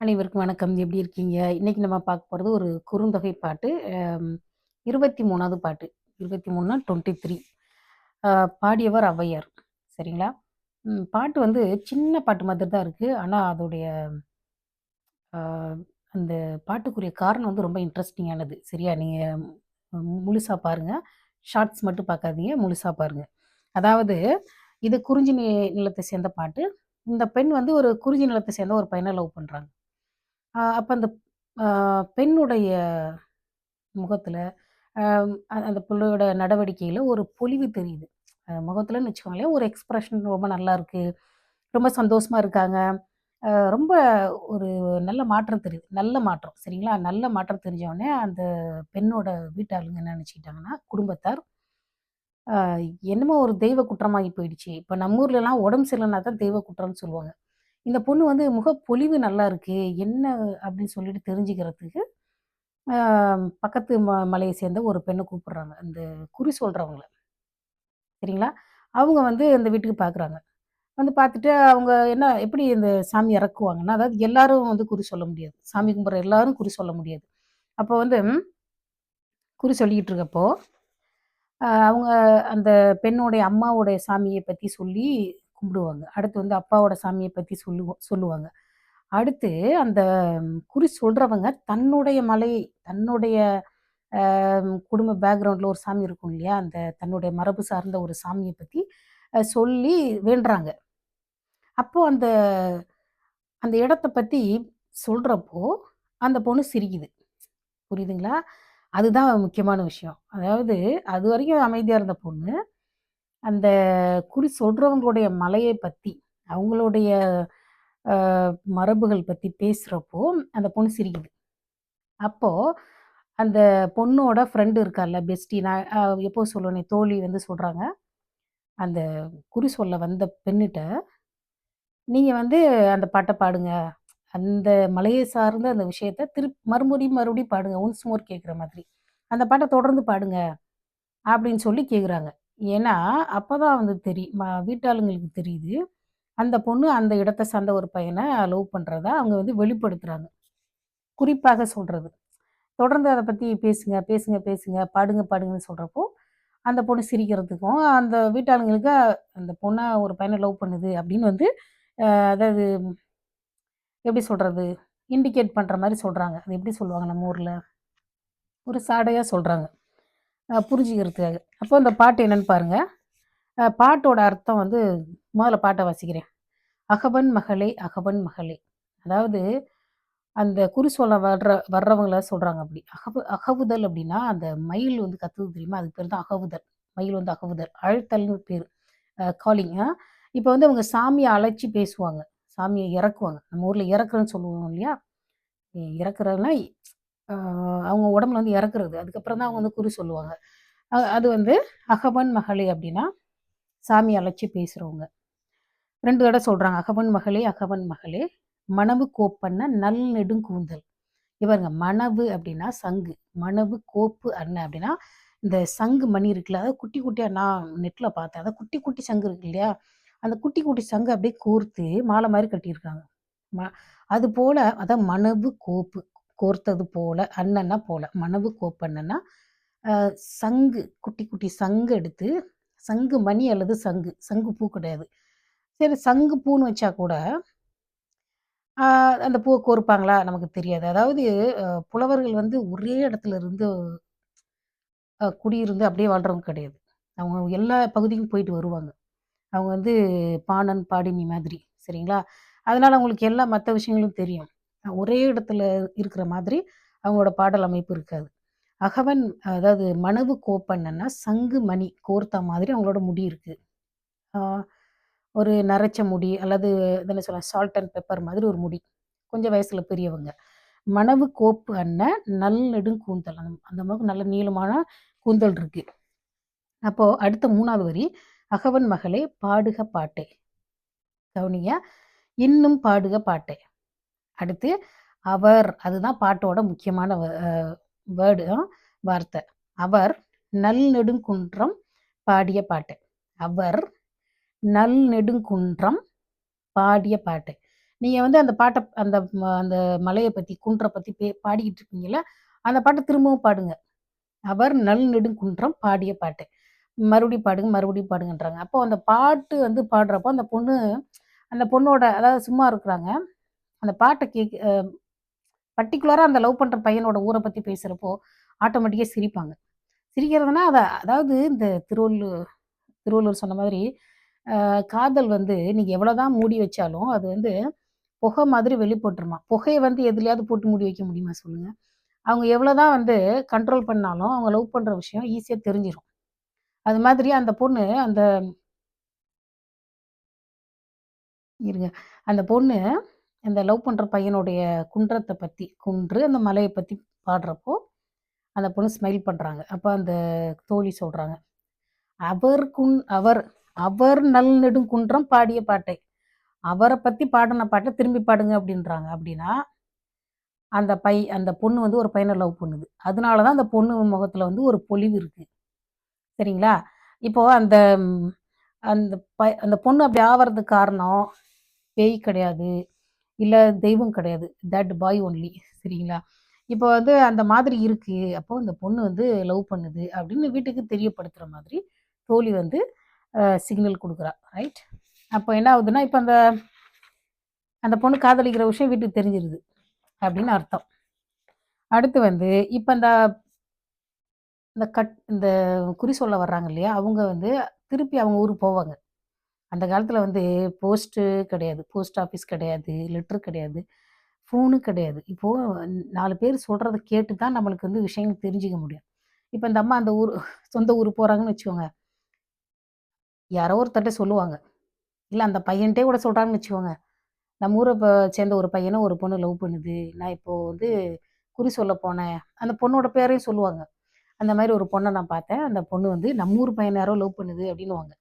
அனைவருக்கும் வணக்கம். எப்படி இருக்கீங்க? இன்னைக்கு நம்ம பார்க்க போகிறது ஒரு குறுந்தொகை பாட்டு. இருபத்தி மூணாவது பாட்டு. இருபத்தி மூணுனா டுவெண்ட்டி த்ரீ பாடியவர் ஔவையார். சரிங்களா? பாட்டு வந்து சின்ன பாட்டு மாதிரி தான் இருக்குது ஆனால் அதோடைய அந்த பாட்டுக்குரிய காரணம் வந்து ரொம்ப இன்ட்ரெஸ்டிங்கானது சரியா? நீங்கள் முழுசாக பாருங்கள் ஷார்ட்ஸ் மட்டும் பார்க்காதீங்க. முழுசாக பாருங்க. அதாவது இது குறிஞ்சி நிலத்தை சேர்ந்த பாட்டு. இந்த பெண் வந்து ஒரு குறிஞ்சி நிலத்தை சேர்ந்த ஒரு பையனை லவ் பண்ணுறாங்க அப்போ அந்த அ பெண்ணுடைய முகத்தில் அ அந்த புள்ளையோட நடவடிக்கையில ஒரு பொலிவு தெரியுது. அ முகத்துலன்னு வச்சுக்கோங்களேன், ஒரு எக்ஸ்பிரஷன் ரொம்ப நல்லா இருக்குது ரொம்ப சந்தோஷமா இருக்காங்க. அ ரொம்ப ஒரு நல்ல மாற்றம் தெரியுது. நல்ல மாற்றம். சரிங்களா? நல்ல மாற்றம் தெரிஞ்சவொடனே அந்த பெண்ணோட வீட்டாளுங்க என்ன நினச்சிக்கிட்டாங்கன்னா குடும்பத்தார், அ என்னமோ ஒரு தெய்வ குற்றமாகி போயிடுச்சு. இப்ப நம்ம ஊர்லலாம் உடம்பு சரியில்லனா தான் தெய்வ குற்றம்னு சொல்லுவாங்க. இந்த பொண்ணு வந்து முகப்பொலிவு நல்லா இருக்கு. என்ன அப்படின்னு சொல்லிட்டு தெரிஞ்சுக்கிறதுக்கு, பக்கத்து ம மலையை சேர்ந்த ஒரு பெண்ணை கூப்பிடுறாங்க. அந்த குறி சொல்கிறவங்கள சரிங்களா? அவங்க வந்து அந்த வீட்டுக்கு பார்க்குறாங்க. வந்து பார்த்துட்டு அவங்க என்ன எப்படி இந்த சாமி இறக்குவாங்கன்னா, அதாவது எல்லாரும் வந்து குறி சொல்ல முடியாது. சாமி கும்பிட்ற எல்லாரும் குறி சொல்ல முடியாது. அப்போ வந்து குறி சொல்லிக்கிட்டு இருக்கப்போ, அவங்க அந்த பெண்ணோடைய அம்மாவுடைய சாமியை பற்றி சொல்லி கும்பிடுவாங்க. அடுத்து வந்து அப்பாவோட சாமியை பற்றி சொல்லுவோம் சொல்லுவாங்க. அடுத்து அந்த குறி சொல்றவங்க தன்னுடைய மலை, தன்னுடைய குடும்ப பேக்ரவுண்டில் ஒரு சாமி இருக்கும் இல்லையா? அந்த தன்னுடைய மரபு சார்ந்த ஒரு சாமியை பற்றி சொல்லி வேண்டுறாங்க. அப்போ அந்த அந்த இடத்த பற்றி சொல்கிறப்போ அந்த பொண்ணு சிரிக்குது. புரியுதுங்களா? அதுதான் முக்கியமான விஷயம். அதாவது அது வரைக்கும் அமைதியாக இருந்த பொண்ணு, அந்த குறி சொல்றவங்களுடைய மலையை பத்தி, அவங்களுடைய மரபுகள் பத்தி பேசுறப்போ, அந்த பொண்ணு சிரிக்குது. அப்போ அந்த பொண்ணோட ஃப்ரெண்டு இருக்கால்ல, பெஸ்டி நான் எப்போ சொல்லுவேன் சொல்லுவேனே தோழி வந்து சொல்றாங்க, அந்த குறி சொல்ல வந்த பெண்ணிட்ட நீங்கள் வந்து அந்த பாட்டை பாடுங்க. அந்த மலையை சார்ந்த அந்த விஷயத்த திருப் மறுபடியும் மறுபடியும் பாடுங்க. ஒன்ஸ் மோர் கேட்குற மாதிரி. அந்த பாட்டை தொடர்ந்து பாடுங்க." அப்படின்னு சொல்லி கேட்குறாங்க. ஏன்னா, அப்பதான் வந்து தெரி வீட்டாளுங்களுக்கு தெரியுது. அந்த பொண்ணு அந்த இடத்த சார்ந்த ஒரு பையனை லவ் பண்ணுறதா அவங்க வந்து வெளிப்படுத்துகிறாங்க குறிப்பாக சொல்கிறது தொடர்ந்து அதை பற்றி பேசுங்க, பேசுங்க, பேசுங்க, பாடுங்க, பாடுங்கன்னு சொல்கிறப்போ அந்த பொண்ணு சிரிக்கிறதுக்கும், அந்த வீட்டாளுங்களுக்கு அந்த பொண்ணை ஒரு பையனை லவ் பண்ணுது அப்படின்னு வந்து அதாவது எப்படி சொல்கிறது இண்டிகேட் பண்ணுற மாதிரி சொல்கிறாங்க அது எப்படி சொல்லுவாங்க நம்ம ஊரில்? ஒரு சாடையாக சொல்கிறாங்க புரிஞ்சுக்கிறதுக்காக. அப்போ அந்த பாட்டு என்னன்னு பாருங்க. பாட்டோட அர்த்தம் வந்து முதல்ல பாட்டை வாசிக்கிறேன். அகபன் மகளே, அகவன் மகளே" அதாவது அந்த குறி சொல்ல வர்ற வர்றவங்கள சொல்றாங்க அப்படி. அகவு அகவுதல் அப்படின்னா, அந்த மயில் வந்து கத்துது தெரியுமா? அதுக்கு பேர் தான் அகவுதல். மயில் வந்து அகவுதல். அழுத்தல்னு பேர் காலிங் இப்போ வந்து அவங்க சாமியை அழைச்சி பேசுவாங்க. சாமியை இறக்குவாங்க. நம்ம ஊரில் இறக்குறேன்னு சொல்லுவோம் இல்லையா? இறக்குறதுனா அவங்க உடம்புல வந்து இறக்குறது. அதுக்கப்புறம் தான் அவங்க வந்து குறி சொல்லுவாங்க. அது வந்து அகபன் மகளே அப்படின்னா, சாமி அழைச்சி பேசுறவங்க. ரெண்டு தடவை சொல்றாங்க. அகபன் மகளே, அகபன் மகளே, மணவு கோப்பன்ன நல் நெடுங்கூந்தல்." இவருங்க மணவு அப்படின்னா சங்கு. மணவு கோப்பு அண்ணன் அப்படின்னா, இந்த சங்கு மணி இருக்குல்ல, அதாவது குட்டி குட்டியா நான் நெட்ல பார்த்தேன். அதாவது குட்டி குட்டி சங்கு இருக்கு இல்லையா? அந்த குட்டி குட்டி சங்கு அப்படியே கோர்த்து மாலை மாதிரி கட்டியிருக்காங்க. ம அது போல அதான் மணவு கோப்பு. கோர்த்தது போல, அண்ணன்னா போல. மணவு கோப்பன்னன்னா, சங்கு குட்டி குட்டி சங்கு எடுத்து, சங்கு மணி அல்லது சங்கு. சங்கு பூ கிடையாது. சரி சங்கு பூன்னு வச்சா கூட, அந்த பூவை கோர்ப்பாங்களா? நமக்கு தெரியாது. அதாவது புலவர்கள் வந்து ஒரே இடத்துல இருந்து குடியிருந்து அப்படியே வாழ்றவங்க கிடையாது. அவங்க எல்லா பகுதிக்கும் போயிட்டு வருவாங்க. அவங்க வந்து பாணன், பாடினி மாதிரி. சரிங்களா? அதனால அவங்களுக்கு எல்லா மற்ற விஷயங்களும் தெரியும். ஒரே இடத்துல இருக்கிற மாதிரி அவங்களோட பாடல் அமைப்பு இருக்காது. அகவன் அதாவது மணவு கோப்பன்னன்னா, சங்கு மணி கோர்த்தா மாதிரி அவங்களோட முடி இருக்கு. ஒரு நரைச்ச முடி அல்லது என்ன சொல்ல சால்ட் அண்ட் பெப்பர் மாதிரி ஒரு முடி. கொஞ்சம் வயசுல பெரியவங்க. மணவு கோப்பு அண்ணன் நல் நெடுங்கூந்தல். அந்த அந்த அளவுக்கு நல்ல நீளமான கூந்தல் இருக்கு. அப்போ அடுத்த மூணாவது வரி, "அகவன் மகளே பாடுக பாட்டே." கவுனியா இன்னும் பாடுக பாட்டே. அடுத்து அவர் அதுதான் பாட்டோட முக்கியமான வ வேர்டு வார்த்தை. அவர் நல் நெடுங்குன்றம் பாடிய பாட்டு. அவர் நல் நெடுங்குன்றம் பாடிய பாட்டு. நீங்கள் வந்து அந்த பாட்டை அந்த ம அந்த மலையை பற்றி குன்றை பற்றி பே பாடிக்கிட்டு இருக்கீங்களா அந்த பாட்டை திரும்பவும் பாடுங்க. அவர் நல் நெடுங்குன்றம் பாடிய பாட்டு. மறுபடியும் பாடுங்க, மறுபடியும் பாடுங்கன்றாங்க. அப்போ அந்த பாட்டு வந்து பாடுறப்போ, அந்த பொண்ணு அந்த பொண்ணோட அதாவது சும்மா இருக்கிறாங்க. அந்த பாட்டை கேட்க பர்டிகுலராக அந்த லவ் பண்ணுற பையனோட ஊரை பற்றி பேசுகிறப்போ ஆட்டோமேட்டிக்காக சிரிப்பாங்க. சிரிக்கிறதுனா, அதை அதாவது இந்த திருவள்ளூர் திருவள்ளுவர் சொன்ன மாதிரி, காதல் வந்து நீங்கள் எவ்வளோதான் மூடி வச்சாலும், அது வந்து புகை மாதிரி வெளிப்பட்டுருமா புகையை வந்து எதுலையாவது போட்டு மூடி வைக்க முடியுமா சொல்லுங்கள் அவங்க எவ்வளோதான் வந்து கண்ட்ரோல் பண்ணாலும், அவங்க லவ் பண்ணுற விஷயம் ஈஸியாக தெரிஞ்சிடும் அது மாதிரி அந்த பொண்ணு அந்த இருங்க. அந்த பொண்ணு அந்த லவ் பண்ணுற பையனுடைய குன்றத்தை பற்றி குன்று அந்த மலையை பற்றி பாடுறப்போ, அந்த பொண்ணு ஸ்மைல் பண்ணுறாங்க அப்போ அந்த தோழி சொல்கிறாங்க "அவர் குன் அவர் அவர் நல் நெடுங்குன்றம் பாடிய பாட்டை." அவரை பற்றி பாடின பாட்டை திரும்பி பாடுங்க அப்படின்றாங்க. அப்படின்னா, அந்த பை அந்த பொண்ணு வந்து ஒரு பையனை லவ் பண்ணுது. அதனால தான் அந்த பொண்ணு முகத்தில் வந்து ஒரு பொலிவு இருக்குது சரிங்களா? இப்போ அந்த அந்த ப அந்த பொண்ணு அப்படி ஆவறதுக்கு காரணம், பேய் கிடையாது, இல்லை தெய்வம் கிடையாது. தட் பாய் ஒன்லி சரிங்களா? இப்போ வந்து அந்த மாதிரி இருக்குது அப்போ அந்த பொண்ணு வந்து லவ் பண்ணுது அப்படின்னு வீட்டுக்கு தெரியப்படுத்துகிற மாதிரி, தோழி வந்து சிக்னல் கொடுக்குறா ரைட்? அப்போ என்ன ஆகுதுன்னா, இப்போ அந்த அந்த பொண்ணு காதலிக்கிற விஷயம் வீட்டுக்கு தெரிஞ்சிருது. அப்படின்னு அர்த்தம். அடுத்து வந்து இப்போ இந்த இந்த கட் இந்த குறி சொல்ல வர்றாங்க இல்லையா? அவங்க வந்து திருப்பி அவங்க ஊருக்கு போவாங்க. அந்த காலத்தில் வந்து போஸ்ட்டு கிடையாது. போஸ்ட் ஆஃபீஸ் கிடையாது. லெட்ரு கிடையாது. ஃபோனு கிடையாது. இப்போது நாலு பேர் சொல்கிறத கேட்டு தான் நம்மளுக்கு வந்து விஷயங்கள் தெரிஞ்சுக்க முடியும். இப்போ இந்த அம்மா அந்த ஊர் சொந்த ஊர் போகிறாங்கன்னு வச்சுக்கோங்க. யாரோ ஒருத்தட்ட சொல்லுவாங்க. இல்லை அந்த பையன்ட்டே கூட சொல்கிறாங்கன்னு வச்சுக்கோங்க. நம்ம ஊரை இப்போ சேர்ந்த ஒரு பையனை ஒரு பொண்ணு லவ் பண்ணுது. நான் இப்போது வந்து குறி சொல்ல போனேன். அந்த பொண்ணோட பேரையும் சொல்லுவாங்க. அந்த மாதிரி ஒரு பொண்ணை நான் பார்த்தேன். அந்த பொண்ணு வந்து நம்ம ஊர் பையன் யாரோ லவ் பண்ணுது அப்படின்னுவாங்க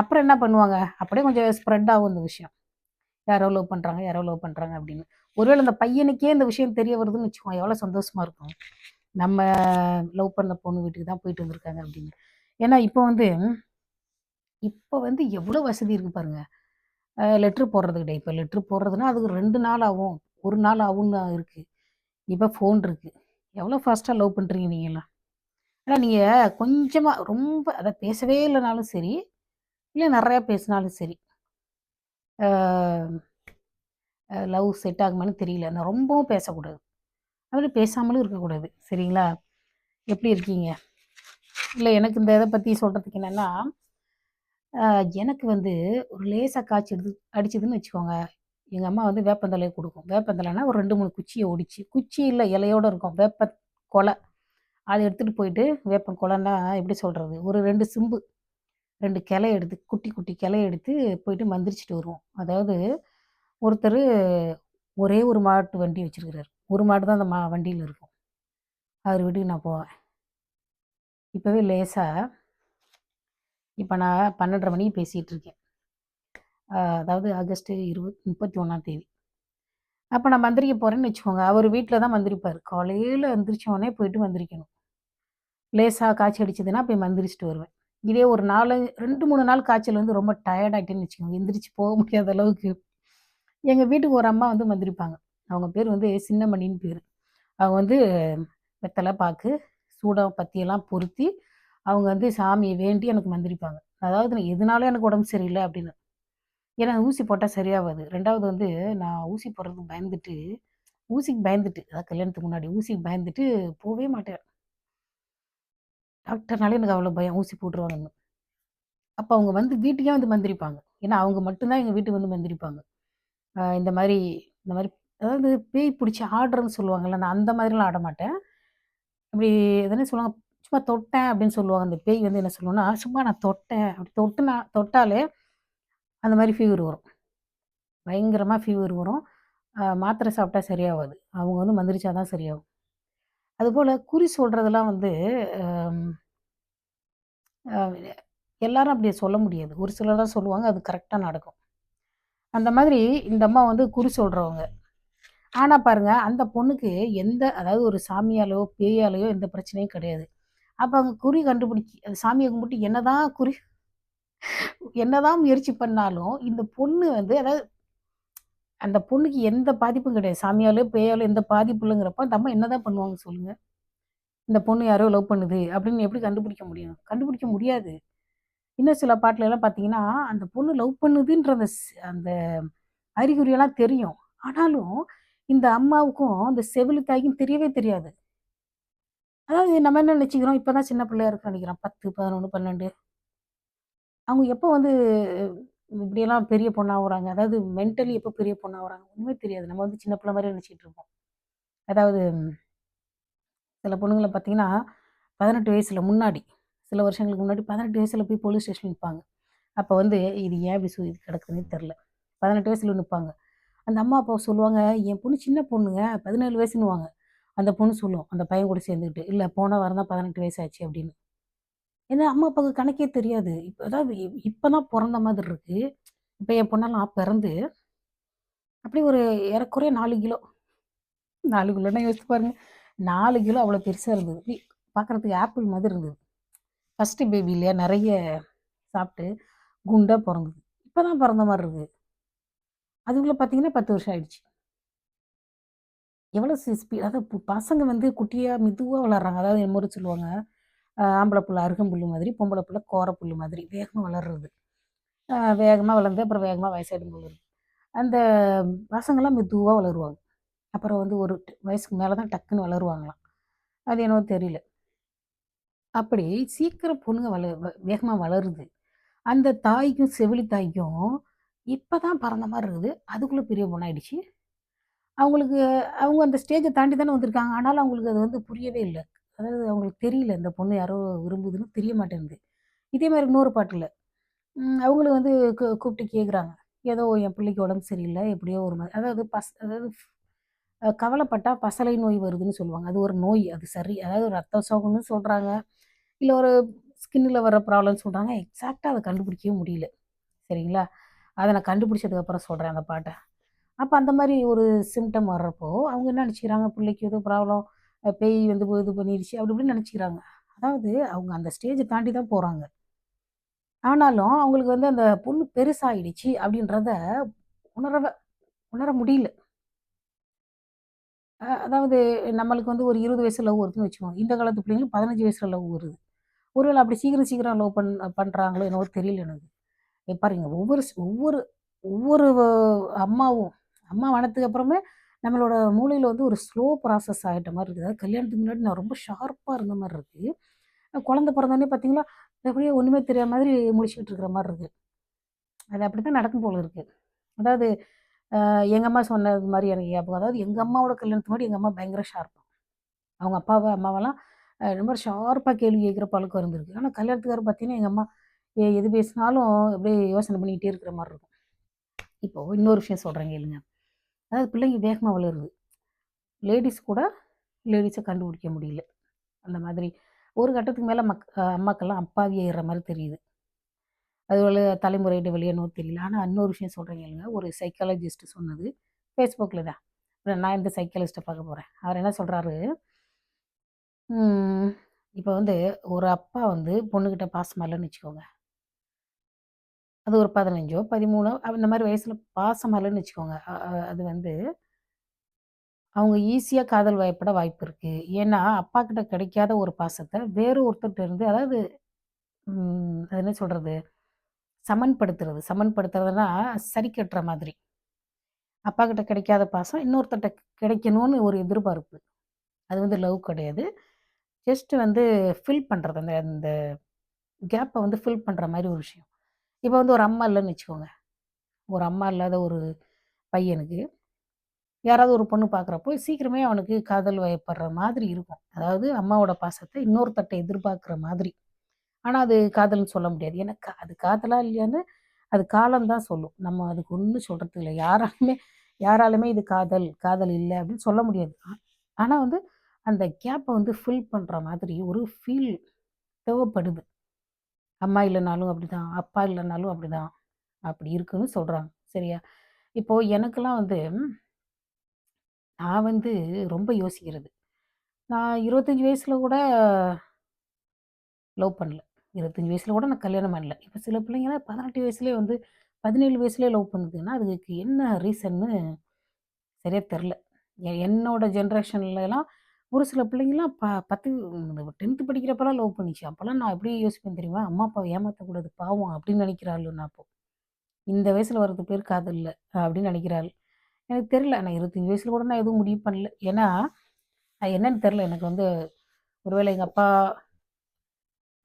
அப்புறம் என்ன பண்ணுவாங்க? அப்படியே கொஞ்சம் ஸ்ப்ரெட் ஆகும் இந்த விஷயம். யாரோ லவ் பண்ணுறாங்க யாரோ லவ் பண்ணுறாங்க அப்படின்னு. ஒருவேளை அந்த பையனுக்கே இந்த விஷயம் தெரிய வருதுன்னு வச்சுக்கோங்க, எவ்வளோ சந்தோஷமாக இருக்கும். நம்ம லவ் பண்ண பொண்ணு வீட்டுக்கு தான் போயிட்டு வந்திருக்காங்க அப்படின்னு. ஏன்னா இப்போ வந்து இப்போ வந்து எவ்வளோ வசதி இருக்கு பாருங்க. லெட்ரு போடுறது கிடையாது. இப்போ லெட்ரு போடுறதுன்னா அதுக்கு ரெண்டு நாள் ஆகும். ஒரு நாள் ஆகும்னு இருக்குது இப்போ ஃபோன் இருக்குது எவ்வளோ ஃபாஸ்ட்டாக லவ் பண்ணுறீங்க நீங்கலாம். ஆனால் நீங்கள் கொஞ்சமாக ரொம்ப அதை பேசவே இல்லைனாலும் சரி, இல்லை நிறையா பேசினாலும் சரி. லவ் செட் ஆகுமான்னு தெரியல. நான் ரொம்பவும் பேசக்கூடாது. அதுமாதிரி பேசாமலும் இருக்கக்கூடாது. சரிங்களா? எப்படி இருக்கீங்க? இல்லை எனக்கு இந்த இதை பற்றி சொல்கிறதுக்கு என்னென்னா எனக்கு வந்து ஒரு லேசாக காய்ச்சி எடுத்து அடிச்சதுன்னு வச்சுக்கோங்க. எங்கள் அம்மா வந்து வேப்பந்தலையை கொடுக்கும் வேப்பந்தலைன்னா ஒரு ரெண்டு மூணு குச்சியை ஒடிச்சு குச்சி இல்லை இலையோடு இருக்கும். வேப்ப கொலை. அதை எடுத்துகிட்டு போயிட்டு வேப்பம் கொலைன்னா எப்படி சொல்கிறது ஒரு ரெண்டு சிம்பு ரெண்டு கிளைய எடுத்து குட்டி, குட்டி கிளைய எடுத்து போயிட்டு மந்திரிச்சுட்டு வருவோம். அதாவது ஒருத்தர் ஒரே ஒரு மாட்டு வண்டி வச்சிருக்கிறாரு. ஒரு மாட்டு தான் அந்த மா வண்டியில் இருக்கும். அவர் வீட்டுக்கு நான் போவேன். இப்போவே லேசாக இப்போ நான் 12:30 மணிக்கு பேசிகிட்டு இருக்கேன். அதாவது அதாவது ஆகஸ்ட் 20 31ஆம் தேதி. அப்போ நான் மந்திரிக்க போகிறேன்னு வச்சுக்கோங்க. அவர் வீட்டில் தான் மந்திரிப்பார் காலையில் எந்திரிச்சோடனே போயிட்டு மந்திரிக்கணும். லேசாக காய்ச்சி அடிச்சதுன்னா போய் மந்திரிச்சுட்டு வருவேன். இதே ஒரு 4 2, 3 நாள் காய்ச்சல் வந்து ரொம்ப டயர்டாகிட்டேன்னு வச்சுக்கோங்க. எந்திரிச்சு போக முடியாத அளவுக்கு. எங்கள் வீட்டுக்கு ஒரு அம்மா வந்து மந்திரிப்பாங்க. அவங்க பேர் வந்து சின்னமணின்னு பேர் அவங்க வந்து வெத்தலை பாக்கு, சூடம், பத்தியெல்லாம் பொருத்தி, அவங்க வந்து சாமியை வேண்டி எனக்கு மந்திரிப்பாங்க. அதாவது எதுனாலும் எனக்கு உடம்பு சரியில்லை அப்படின்னு. ஏன்னா ஊசி போட்டால் சரியாகாது ரெண்டாவது வந்து நான் ஊசி போடுறதுக்கு பயந்துட்டு, ஊசிக்கு பயந்துட்டு, அதாவது கல்யாணத்துக்கு முன்னாடி ஊசிக்கு பயந்துட்டு போகவே மாட்டேன். டாக்டர்னாலே எனக்கு அவ்வளோ பயம். ஊசி போட்டுருவாங்கன்னு. அப்போ அவங்க வந்து வீட்டுக்கே வந்து மந்திரிப்பாங்க. ஏன்னா அவங்க மட்டும்தான் எங்கள் வீட்டுக்கு வந்து மந்திரிப்பாங்க. இந்த மாதிரி இந்த மாதிரி அதாவது பேய் பிடிச்சி ஆடுறன்னு சொல்லுவாங்கல்ல, நான் அந்த மாதிரிலாம் ஆட மாட்டேன். இப்படி எதனா சொல்லுவாங்க, சும்மா தொட்டேன் அப்படின்னு சொல்லுவாங்க. அந்த பேய் வந்து என்ன சொல்லுவோன்னா சும்மா நான் தொட்டேன். அப்படி தொட்டு நான் தொட்டாலே அந்த மாதிரி ஃபீவர் வரும். பயங்கரமாக ஃபீவர் வரும். மாத்திரை சாப்பிட்டா சரியாகாது அவங்க வந்து மந்திரிச்சா தான் சரியாகும். அதுபோல் குறி சொல்கிறதெல்லாம் வந்து எல்லாரும் அப்படி சொல்ல முடியாது. ஒரு சிலர் தான் சொல்லுவாங்க. அது கரெக்டாக நடக்கும். அந்த மாதிரி இந்த அம்மா வந்து குறி சொல்கிறவங்க ஆனால் பாருங்கள் அந்த பொண்ணுக்கு எந்த அதாவது ஒரு சாமியாலோ, பேயாலையோ எந்த பிரச்சனையும் கிடையாது. அப்போ அவங்க குறி கண்டுபிடிச்சு சாமியை கும்பிட்டு என்னதான் குறி என்னதான் முயற்சி பண்ணாலும், இந்த பொண்ணு வந்து அதாவது அந்த பொண்ணுக்கு எந்த பாதிப்பும் கிடையாது. சாமியாலோ, பேயாலோ எந்த பாதிப்பு இல்லைங்கிறப்ப அந்த அம்மா என்னதான் பண்ணுவாங்க சொல்லுங்க? இந்த பொண்ணு யாரோ லவ் பண்ணுது அப்படின்னு எப்படி கண்டுபிடிக்க முடியும்? கண்டுபிடிக்க முடியாது. இன்னும் சில பாட்டுலலாம் பார்த்தீங்கன்னா, அந்த பொண்ணு லவ் பண்ணுதுன்ற அந்த அந்த அறிகுறியெல்லாம் தெரியும். ஆனாலும், இந்த அம்மாவுக்கும், அந்த செவிலி தாய்க்கும் தெரியவே தெரியாது. அதாவது நம்ம என்ன நினச்சிக்கிறோம் இப்போ தான் சின்ன பிள்ளையா இருக்குன்னு நினைக்கிறோம் பத்து பதினொன்று பன்னெண்டு அவங்க எப்போ வந்து இப்படியெல்லாம் பெரிய பொண்ணாவுறாங்க? அதாவது மென்டலி எப்போ பெரிய பொண்ணாவுறாங்க? ஒன்றுமே தெரியாது. நம்ம வந்து சின்ன பிள்ளை மாதிரி நினச்சிட்டு இருப்போம். அதாவது சில பொண்ணுங்களை பார்த்தீங்கன்னா, பதினெட்டு வயசில் முன்னாடி, சில வருஷங்களுக்கு முன்னாடி பதினெட்டு வயசில் போய் போலீஸ் ஸ்டேஷன் நிற்பாங்க அப்போ வந்து இது ஏன் இப்படி சு கிடக்குதுன்னே தெரியல. பதினெட்டு வயசில் நிற்பாங்க அந்த அம்மா, அப்பா சொல்லுவாங்க, "என் பொண்ணு சின்ன பொண்ணுங்க. 17 வயசுன்னுவாங்க." அந்த பொண்ணு சொல்லும், அந்த பையன் கூட சேர்ந்துக்கிட்டு, இல்லை போன வாரம் தான் 18 வயசு ஆச்சு" அப்படின்னு. ஏன்னா அம்மா, அப்பாவுக்கு கணக்கே தெரியாது. இப்போ அதாவது இப்போ தான் பிறந்த மாதிரி இருக்கு. இப்போ என் பொண்ணெல்லாம் பிறந்து, அப்படி ஒரு ஏறக்குறைய நாலு கிலோ. நாலு கிலோன்னா யோசிச்சு பாருங்க. நாலு கிலோ அவ்வளோ பெருசாக இருந்தது. பார்க்குறதுக்கு பார்க்கறதுக்கு ஆப்பிள் மாதிரி இருந்தது. ஃபர்ஸ்ட்டு பேபி இல்லையா? நிறைய சாப்பிட்டு குண்டாக பிறந்தது இப்போ தான் பிறந்த மாதிரி இருக்கு. அதுக்குள்ளே பார்த்தீங்கன்னா 10 வருஷம் ஆயிடுச்சு. எவ்வளோ சி ஸ்பீ அதாவது பசங்க வந்து குட்டியாக மெதுவாக வளர்றாங்க. அதாவது என்ன முறை சொல்லுவாங்க, ஆம்பளை புல் அருகம்புல்லு மாதிரி, பொம்பளை புல்ல கோரப்புல்லு மாதிரி வேகமாக வளர்றது. வேகமாக வளர்ந்து அப்புறம் வேகமாக வயசாகிடும் போது அந்த பசங்கலாம் மெதுவாக வளருவாங்க. அப்புறம் வந்து ஒரு வயசுக்கு மேலே தான் டக்குன்னு வளருவாங்களாம். அது என்னவோ தெரியல. அப்படி சீக்கிரம் பொண்ணுங்க வள வ வளருது. அந்த தாய்க்கும், செவிலி தாய்க்கும் இப்போ தான் பறந்த மாதிரி இருக்குது. அதுக்குள்ளே பெரிய பொண்ணாயிடுச்சு. அவங்களுக்கு அவங்க அந்த ஸ்டேஜை தாண்டி தானே வந்திருக்காங்க. ஆனாலும் அவங்களுக்கு அது வந்து புரியவே இல்லை அதாவது அவங்களுக்கு தெரியல, இந்த பொண்ணு யாரோ விரும்புதுன்னு தெரிய மாட்டேங்குது இதே மாதிரி இன்னொரு பாட்டில் அவங்களும் வந்து கூப்பிட்டு கேட்குறாங்க. ஏதோ என் பிள்ளைக்கு உடம்பு சரியில்லை எப்படியோ ஒரு மாதிரி அதாவது பஸ் அதாவது கவலைப்பட்டால் பசலை நோய் வருதுன்னு சொல்லுவாங்க. அது ஒரு நோய். அது சரி அதாவது ரத்த சோகம்னு சொல்கிறாங்க இல்லை ஒரு ஸ்கின்னில் வர ப்ராப்ளம்னு சொல்கிறாங்க எக்ஸாக்டாக அதை கண்டுபிடிக்கவே முடியல. சரிங்களா? அதை நான் கண்டுபிடிச்சதுக்கப்புறம் சொல்கிறேன் அந்த பாட்டை அப்போ அந்த மாதிரி ஒரு சிம்டம் வர்றப்போ, அவங்க என்ன நினச்சிக்கிறாங்க பிள்ளைக்கு ஏதோ ப்ராப்ளம், பேய் வந்து இது பண்ணிடுச்சு அப்படி இப்படின்னு நினச்சிக்கிறாங்க அதாவது அவங்க அந்த ஸ்டேஜ தாண்டி தான் போறாங்க. ஆனாலும் அவங்களுக்கு வந்து அந்த பொண்ணு பெருசாயிடுச்சு அப்படின்றத உணரவ உணர முடியல. அதாவது நம்மளுக்கு வந்து ஒரு 20 வயசுல லவ் வருதுன்னு வச்சுக்கோங்க. இந்த காலத்து பிள்ளைங்களுக்கு 15 வயசுல லவ் வருது. ஒருவேளை அப்படி சீக்கிரம் சீக்கிரம் லவ் பண் பண்றாங்களோ என்னவோ தெரியல எனக்கு. பாருங்க ஒவ்வொரு ஒவ்வொரு ஒவ்வொரு அம்மாவும் அம்மா வனத்துக்கு அப்புறமே நம்மளோட மூளையில் வந்து ஒரு ஸ்லோ ப்ராசஸ் ஆகிட்ட மாதிரி இருக்குது. அதாவது கல்யாணத்துக்கு முன்னாடி நான் ரொம்ப ஷார்ப்பாக இருந்த மாதிரி இருக்கு. குழந்த பிறந்தோடனே பார்த்தீங்களா, அப்படியே ஒன்றுமே தெரியாத மாதிரி முடிச்சுக்கிட்டு இருக்கிற மாதிரி இருக்கு. அது அப்படி தான் நடக்கும் போல இருக்கு. அதாவது எங்கள் அம்மா சொன்னது மாதிரி எனக்கு ஞாபகம். அதாவது எங்கள் அம்மாவோட கல்யாணத்துக்கு முன்னாடி எங்கள் அம்மா பயங்கர ஷார்ப்பாக அவங்க அப்பாவை அம்மாவெல்லாம் ரொம்ப ஷார்ப்பாக கேள்வி கேட்குற பழக்கம் இருந்திருக்கு. ஆனால் கல்யாணத்துக்கார பார்த்தீங்கன்னா, எங்கள் அம்மா எது பேசினாலும் அப்படியே யோசனை பண்ணிக்கிட்டே இருக்கிற மாதிரி இருக்கும். இப்போ இன்னொரு விஷயம் சொல்கிறேங்க இல்லைங்க அதாவது பிள்ளைங்க வேகமாக வளருது. லேடீஸ் கூட லேடிஸை கண்டுபிடிக்க முடியல. அந்த மாதிரி ஒரு கட்டத்துக்கு மேலே மக் அம்மாக்கெல்லாம் அப்பாவி ஆயிடுற மாதிரி தெரியுது. அது தலைமுறையிட்ட தலைமுறை இடைவெளியோ தெரியல. ஆனால் இன்னொரு விஷயம் சொல்கிறீங்க இல்லைங்க ஒரு சைக்காலஜிஸ்ட் சொன்னது. ஃபேஸ்புக்கில் தான். நான் இந்த சைக்காலஜிஸ்ட்டை பார்க்க போகிறேன் அவர் என்ன சொல்கிறாரு இப்போ வந்து ஒரு அப்பா வந்து பொண்ணுக்கிட்ட பாசமாக இல்லைன்னு வச்சுக்கோங்க. அது ஒரு 15ஓ, 13ஓ அந்த மாதிரி வயசில் பாசம் இல்லைன்னு வச்சுக்கோங்க. அது வந்து அவங்க ஈஸியாக காதல் வயப்பட வாய்ப்பு இருக்குது ஏன்னா, அப்பாகிட்ட கிடைக்காத ஒரு பாசத்தை வேறு ஒருத்தர்கிட்ட இருந்து அதாவது அது என்ன சொல்கிறது சமன்படுத்துறது. சமன்படுத்துறதுன்னா, சரி கட்டுற மாதிரி. அப்பாகிட்ட கிடைக்காத பாசம் இன்னொருத்தட்ட கிடைக்கணும்னு ஒரு எதிர்பார்ப்பு. அது வந்து லவ் கிடையாது. ஜஸ்ட் வந்து ஃபில் பண்ணுறது அந்த அந்த கேப்பை வந்து ஃபில் பண்ணுற மாதிரி ஒரு விஷயம். இப்போ வந்து ஒரு அம்மா இல்லைன்னு வச்சுக்கோங்க. ஒரு அம்மா இல்லாத ஒரு பையனுக்கு, யாராவது ஒரு பொண்ணு பார்க்குறப்போ, சீக்கிரமே அவனுக்கு காதல் வயப்படுற மாதிரி இருக்கும். அதாவது அம்மாவோட பாசத்தை இன்னொருத்தட்டை எதிர்பார்க்குற மாதிரி. ஆனால் அது காதல்னு சொல்ல முடியாது. ஏன்னா, கா அது காதலா இல்லையான்னு அது காலம் தான் சொல்லும். நம்ம அதுக்கு ஒன்றும் சொல்றதுக்கு இல்லை யாராலுமே யாராலுமே இது காதல், காதல் இல்லை அப்படின்னு சொல்ல முடியாது. ஆனால் வந்து அந்த கேப்பை வந்து ஃபில் பண்ணுற மாதிரி ஒரு ஃபீல் தேவைப்படுது. அம்மா இல்லனாலும் அப்படிதான், அப்பா இல்லனாலும் அப்படிதான். அப்படி இருக்குன்னு சொல்கிறாங்க சரியா? இப்போது எனக்கெல்லாம் வந்து நான் வந்து ரொம்ப யோசிக்கிறது. நான் இருபத்தஞ்சி வயசில் கூட லவ் பண்ணல. இருபத்தஞ்சி வயசில் கூட நான் கல்யாணம் பண்ணல. இப்போ சில பிள்ளைங்கலாம் பதினெட்டு வயசுலேயே வந்து பதினேழு வயசுலேயே லவ் பண்ணுதுன்னா, அதுக்கு என்ன ரீசன்னு சரியாக தெரில. எ என்னோட ஜென்ரேஷன்லலாம் ஒரு சில பிள்ளைங்களாம் ப பத்து டென்த்து படிக்கிறப்பெல்லாம் லவ் பண்ணிச்சு. அப்போல்லாம் நான் எப்படி யோசிப்பேன் தெரியுமா? அம்மா, அப்பாவை ஏமாற்றக்கூடாது பாவம் அப்படின்னு நினைக்கிறாள் நான் அப்போ. இந்த வயசில் வர்றது பேர் காதல் இல்லை அப்படின்னு நினைக்கிறாள் எனக்கு தெரியல. நான் இருபத்தஞ்சி வயசில் கூட நான் எதுவும் முடிவு பண்ணல. ஏன்னா, என்னன்னு தெரில எனக்கு வந்து ஒருவேளை எங்கள் அப்பா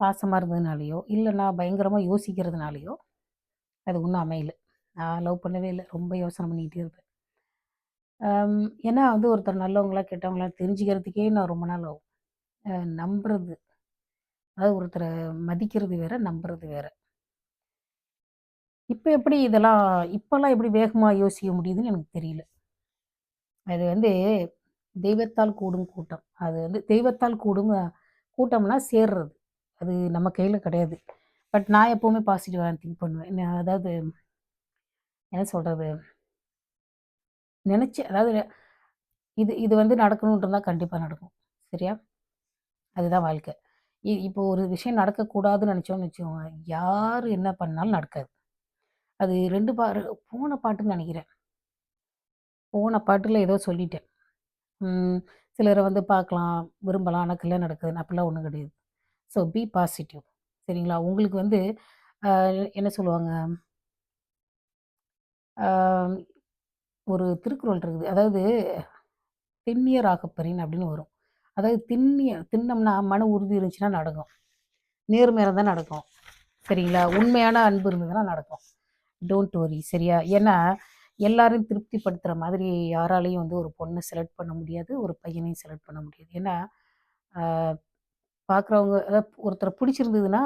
பாசமாக இருந்ததுனாலையோ இல்லை நான் பயங்கரமாக யோசிக்கிறதுனாலையோ அது ஒன்றும் அமையலை நான் லவ் பண்ணவே இல்லை ரொம்ப யோசனை பண்ணிக்கிட்டே இருப்பேன். ஏன்னா வந்து ஒருத்தர் நல்லவங்களா, கெட்டவங்களா தெரிஞ்சுக்கிறதுக்கே நான் ரொம்ப நாள் ஆகும். நம்புறது அதாவது ஒருத்தரை மதிக்கிறது வேற, நம்புறது வேற. இப்போ எப்படி இதெல்லாம் இப்போல்லாம் எப்படி வேகமாக யோசிக்க முடியுதுன்னு எனக்கு தெரியல. அது வந்து தெய்வத்தால் கூடும் கூட்டம். அது வந்து தெய்வத்தால் கூடும் கூட்டம்னா சேர்றது. அது நம்ம கையில் கிடையாது. பட் நான் எப்போவுமே பாசிட்டிவாக திங்க் பண்ணுவேன். நான் அதாவது என்ன சொல்கிறது நினச்சி அதாவது இது இது வந்து நடக்கணும்னு இருந்தா கண்டிப்பாக நடக்கும். சரியா? அதுதான் வாழ்க்கை. இப்போ ஒரு விஷயம் நடக்கக்கூடாதுன்னு நினச்சோம்னு வச்சுக்கோங்க, யார் என்ன பண்ணாலும் நடக்காது. அது ரெண்டு பா போன பாட்டுன்னு நினைக்கிறேன் போன பாட்டில் ஏதோ சொல்லிட்டேன். சிலரை வந்து பார்க்கலாம், விரும்பலாம். ஆனால் கல்யாணம் நடக்குதுன்னு அப்படிலாம் ஒன்றும் கிடையாது. So be positive. சரிங்களா? உங்களுக்கு வந்து என்ன சொல்லுவாங்க? ஒரு திருக்குறள் இருக்குது. அதாவது "திண்ணிய ராகப்பரின்" அப்படின்னு வரும். அதாவது திண்ணிய தின்னம்னா மன உறுதி இருந்துச்சுன்னா நடக்கும். நேர்மையாக தான் நடக்கும். சரிங்களா? உண்மையான அன்பு இருந்ததுன்னா நடக்கும். டோன்ட் வரி சரியா? ஏன்னா, எல்லாரையும் திருப்திப்படுத்துகிற மாதிரி யாராலையும் வந்து ஒரு பொண்ணை செலக்ட் பண்ண முடியாது. ஒரு பையனையும் செலக்ட் பண்ண முடியாது. ஏன்னா, பார்க்குறவங்க அதாவது ஒருத்தரை பிடிச்சிருந்ததுன்னா,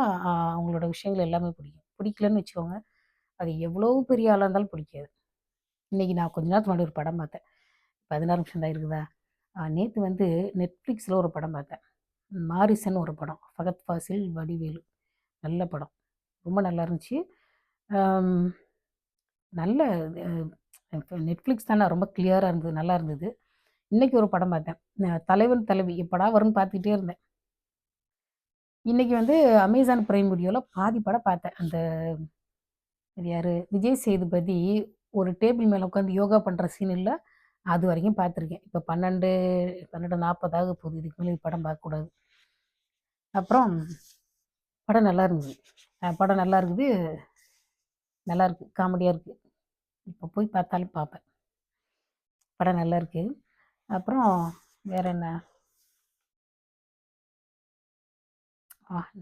அவங்களோட விஷயங்கள் எல்லாமே பிடிக்கும். பிடிக்கலன்னு வச்சுக்கோங்க, அது எவ்வளோ பெரிய ஆளாக இருந்தாலும் பிடிக்காது. இன்றைக்கி நான் கொஞ்ச நேரத்துக்கு முன்னாடி ஒரு படம் பார்த்தேன். 16 நிமிஷம் தான் இருக்குதா? நேற்று வந்து நெட்ஃப்ளிக்ஸில் ஒரு படம் பார்த்தேன். மாரிசன் ஒரு படம். ஃபகத் ஃபாசில், வடிவேலு. நல்ல படம். ரொம்ப நல்லா இருந்துச்சு. நல்ல நெட்ஃப்ளிக்ஸ் தானே ரொம்ப கிளியராக இருந்தது. நல்லா இருந்தது. இன்றைக்கி ஒரு படம் பார்த்தேன். தலைவன், தலைவி எப்படா வரும்னு பார்த்துக்கிட்டே இருந்தேன். இன்றைக்கி வந்து அமேசான் பிரைம் வீடியோவில் பாதி படம் பார்த்தேன். அந்த யார் விஜய் சேதுபதி ஒரு டேபிள் மேலே உட்காந்து யோகா பண்ணுற சீன் இல்லை அது வரைக்கும் பார்த்துருக்கேன். இப்போ பன்னெண்டு பன்னெண்டு நாற்பதாக போகுது. இதுக்கு மேலே படம் பார்க்கக்கூடாது. அப்புறம் படம் நல்லா இருந்தது. படம் நல்லா இருக்குது. நல்லா இருக்கு. காமெடியாக இருக்குது இப்போ போய் பார்த்தாலும் பார்ப்பேன். படம் நல்லா இருக்கு. அப்புறம் வேற என்ன?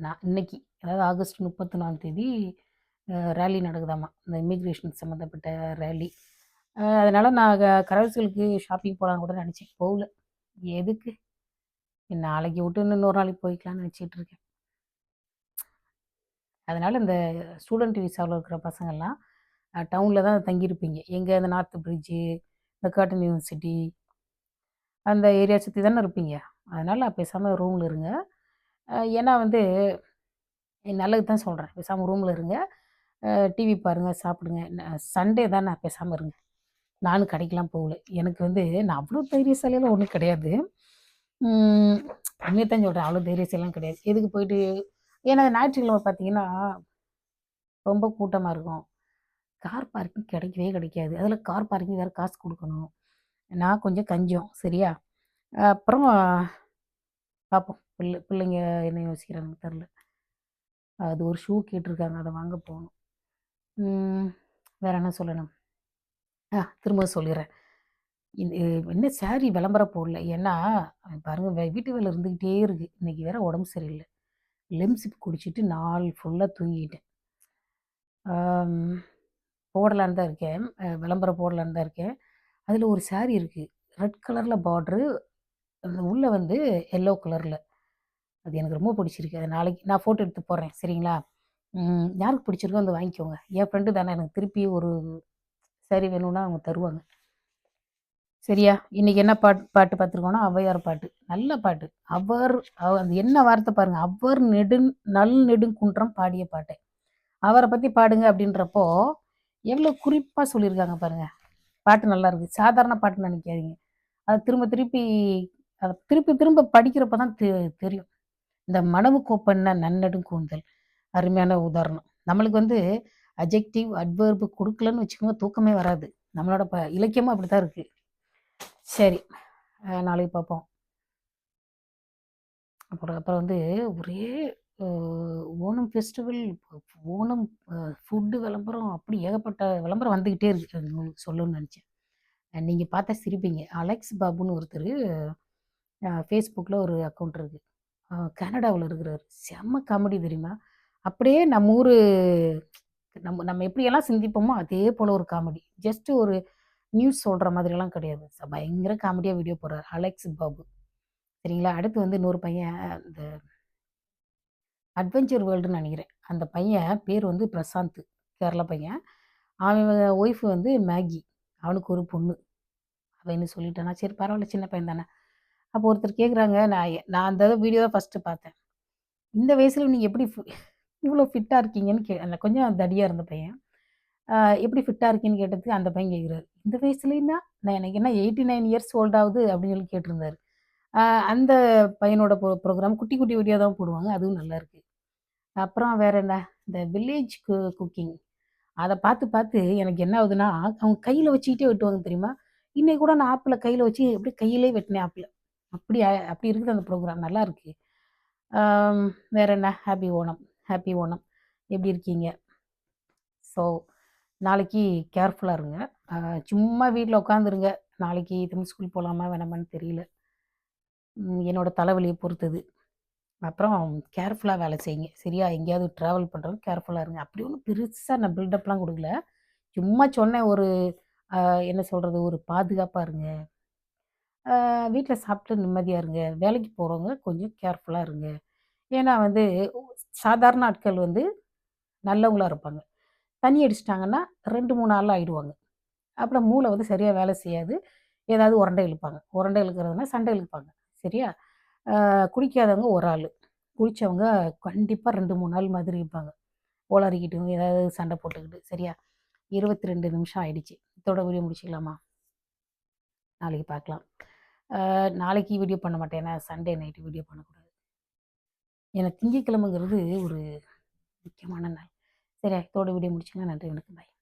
நான் இன்னைக்கு அதாவது ஆகஸ்ட் 31ஆம் தேதி ரேலி நடக்குதாமா. இந்த இமிக்ரேஷன் சம்மந்தப்பட்ட ரேலி. அதனால் நான் க ஷாப்பிங் போகலான்னு கூட நினச்சேன் போகல. எதுக்கு? நாளைக்கு விட்டு இன்னொரு நாளைக்கு போய்க்கலாம்னு நினச்சிட்ருக்கேன் இருக்கேன். இந்த ஸ்டூடெண்ட் விசாவில் இருக்கிற பசங்கள்லாம் டவுனில் தான் தங்கியிருப்பீங்க. எங்கே இந்த நார்த் பிரிட்ஜு, இந்த காட்டன் யூனிவர்சிட்டி அந்த ஏரியா சுற்றி தானே இருப்பீங்க. அதனால் பேசாமல் ரூமில் இருங்க. ஏன்னா வந்து நல்லது தான் சொல்கிறேன் பேசாமல் ரூமில் இருங்க. டிவி பாருங்கள் சாப்பிடுங்க. சண்டே சண்டே நான் பேசாமல் இருங்க. நானும் கடைக்கெலாம் போகல. எனக்கு வந்து நான் அவ்வளோ தைரியசாலியெல்லாம் ஒன்றும் கிடையாது. ம் தான் சொல்கிறேன் அவ்வளோ தைரியசாலாம் கிடையாது. எதுக்கு போயிட்டு ஏன்னா ஞாயிற்றுக்கிழமை பார்த்தீங்கன்னா, ரொம்ப கூட்டமாக இருக்கும். கார் பார்க்கிங் கிடைக்கவே கிடைக்காது. அதில் கார் பார்க்கிங் வேறு காசு கொடுக்கணும் நான் கொஞ்சம் கஞ்சம். சரியா? அப்புறம் பார்ப்போம். பிள்ளை பிள்ளைங்க என்ன யோசிக்கிறாங்கன்னு தெரில அது ஒரு ஷூ கேட்டிருக்காங்க. அதை வாங்க போகணும் வேற என்ன சொல்லணும்? ஆ திரும்ப சொல்லிடுறேன் இது என்ன சாரி விளம்பரம் போடல. ஏன்னா பாருங்க வீட்டு வேலை இருந்துக்கிட்டே இருக்கு. இன்னைக்கு வேற உடம்பு சரியில்லை லெம்சிப் குடிச்சிட்டு நாள் ஃபுல்லாக தூங்கிட்டேன். போடலான்னு தான் இருக்கேன். விளம்பரம் போடலான்னு தான் இருக்கேன். அதில் ஒரு சாரி இருக்குது ரெட் கலரில் பார்டரு அந்த உள்ளே வந்து எல்லோ கலரில் அது எனக்கு ரொம்ப பிடிச்சிருக்கு. அது நாளைக்கு நான் ஃபோட்டோ எடுத்து போடுறேன். சரிங்களா? யாருக்கு பிடிச்சிருக்கோ வந்து வாங்கிக்கோங்க. என் ஃப்ரெண்டு தானே எனக்கு திருப்பி ஒரு சரி வேணும்னா அவங்க தருவாங்க. சரியா? இன்னைக்கு என்ன பாட் பாட்டு பார்த்துருக்கோன்னா ஔவையார் பாட்டு. நல்ல பாட்டு. அவர் அவ அந்த என்ன வார்த்தை பாருங்க. அவர் நெடுங் நல் நெடுங்குன்றம் பாடிய பாட்டு. அவரை பற்றி பாடுங்க அப்படின்றப்போ, எவ்வளோ குறிப்பாக சொல்லியிருக்காங்க பாருங்க. பாட்டு நல்லா இருக்கு. சாதாரண பாட்டுன்னு நினைக்காதீங்க அதை திரும்ப திருப்பி அதை திருப்பி திரும்ப படிக்கிறப்ப தான் தெ தெரியும். இந்த மனவு கோப்பன்ன நன்னெடுங்கூந்தல். அருமையான உதாரணம். நம்மளுக்கு வந்து அஜெக்டிவ் அட்வர்பு கொடுக்கலன்னு வச்சுக்கோங்க, தூக்கமே வராது. நம்மளோட ப இலக்கியமும் அப்படி தான் இருக்குது சரி, நாளைக்கு பார்ப்போம். அப்புறம் அப்புறம் வந்து ஒரே ஓணம் ஃபெஸ்டிவல், ஓணம் ஃபுட்டு விளம்பரம் அப்படி ஏகப்பட்ட விளம்பரம் வந்துக்கிட்டே இருக்கு. உங்களுக்கு சொல்லணும்னு நினச்சேன் நீங்கள் பார்த்தா சிரிப்பீங்க. அலெக்ஸ் பாபுன்னு ஒருத்தர் ஃபேஸ்புக்கில் ஒரு அக்கவுண்ட் இருக்குது கனடாவில் இருக்கிறார் செம்ம காமெடி தெரியுமா? அப்படியே நம்ம ஊர் நம்ம நம்ம எப்படியெல்லாம் சிந்திப்போமோ, அதே போல ஒரு காமெடி. ஜஸ்ட் ஒரு நியூஸ் சொல்கிற மாதிரிலாம் கிடையாது. பயங்கர காமெடியாக வீடியோ போடுறார் அலெக்ஸ் பாபு. சரிங்களா? அடுத்து வந்து இன்னொரு பையன் இந்த அட்வென்ச்சர் வேர்ல்டுன்னு நினைக்கிறேன் அந்த பையன் பேர் வந்து பிரசாந்த். கேரளா பையன். அவன் ஒய்ஃப் வந்து மேகி. அவனுக்கு ஒரு பொண்ணு. அவன் என்ன சொல்லிட்டானா, சரி பரவாயில்ல சின்ன பையன் தானே. அப்போ ஒருத்தர் கேட்குறாங்க, நான் நான் அந்த வீடியோ தான் ஃபர்ஸ்ட்டு பார்த்தேன். இந்த வயசுல நீங்கள் எப்படி இவ்வளோ ஃபிட்டாக இருக்கீங்கன்னு கே அந்த கொஞ்சம் தடியாக இருந்த பையன். எப்படி ஃபிட்டாக இருக்கீங்கன்னு கேட்டதுக்கு அந்த பையன் கேட்குறாரு. இந்த வயசுலேன்னா நான் எனக்கு என்ன 89 இயர்ஸ் ஓல்ட் ஆகுது அப்படின்னு சொல்லி கேட்டிருந்தாரு. அந்த பையனோட ப்ரோ ப்ரோக்ராம் குட்டி குட்டி வீடியோ தான் போடுவாங்க. அதுவும் நல்லாயிருக்கு. அப்புறம் வேற என்ன, இந்த வில்லேஜ் கு குக்கிங். அதை பார்த்து பார்த்து எனக்கு என்ன ஆகுதுன்னா, அவங்க கையில் வச்சுக்கிட்டே வெட்டுவாங்க தெரியுமா? இன்னைக்கு கூட நான் ஆப்பில் கையில் வச்சு எப்படி கையிலேயே வெட்டினேன் ஆப்பில் அப்படி அப்படி இருக்குது அந்த ப்ரோக்ராம் நல்லாயிருக்கு. ஆம் வேற என்ன, ஹாப்பி ஓணம். ஹாப்பி ஓணம். எப்படி இருக்கீங்க? ஸோ நாளைக்கு கேர்ஃபுல்லாக இருங்க. சும்மா வீட்டில் உட்காந்துருங்க. நாளைக்கு திரும்ப ஸ்கூல் போகலாமா வேணாமான்னு தெரியல. என்னோடய என்னோட பொறுத்தது. அப்புறம் கேர்ஃபுல்லாக வேலை செய்யுங்க. சரியா? எங்கேயாவது ட்ராவல் பண்றவங்க கேர்ஃபுல்லாக இருங்க. அப்படி ஒன்றும் பெருசாக நான் பில்டப்லாம் கொடுக்கல சும்மா சொன்னேன் ஒரு என்ன சொல்கிறது ஒரு பாதுகாப்பாக இருங்க. வீட்டில் சாப்பிட்டு நிம்மதியாக இருங்க. வேலைக்கு போகிறவங்க கொஞ்சம் கேர்ஃபுல்லாக இருங்க. ஏன்னா வந்து சாதாரண ஆட்கள் வந்து நல்லவங்களா இருப்பாங்க. தண்ணி அடிச்சுட்டாங்கன்னா 2, 3 நாள்ல ஆயிடுவாங்க. அப்புறம் மூளை வந்து சரியாக வேலை செய்யாது. ஏதாவது உரண்டை இழுப்பாங்க. உரண்டை இழுக்கிறதுனா சண்டை இழுப்பாங்க. சரியா? குடிக்காதவங்க ஒரு ஆள் குடித்தவங்க கண்டிப்பாக ரெண்டு மூணு நாள் மாதிரி இருப்பாங்க. ஒளறிக்கிட்டு, ஏதாவது சண்டை போட்டுக்கிட்டு. சரியா? 22 நிமிஷம் ஆயிடுச்சு. இதோட வீடியோ முடிச்சுக்கலாமா? நாளைக்கு பார்க்கலாம். நாளைக்கு வீடியோ பண்ண மாட்டேன். ஏன்னா சண்டே நைட்டு வீடியோ பண்ணக்கூடாது. ஏன்னா திங்கக்கிழமைங்கிறது ஒரு முக்கியமான நாள். சரி இதோட வீடியோ முடிச்சுக்கலாம். நன்றி வணக்கம். பாய்.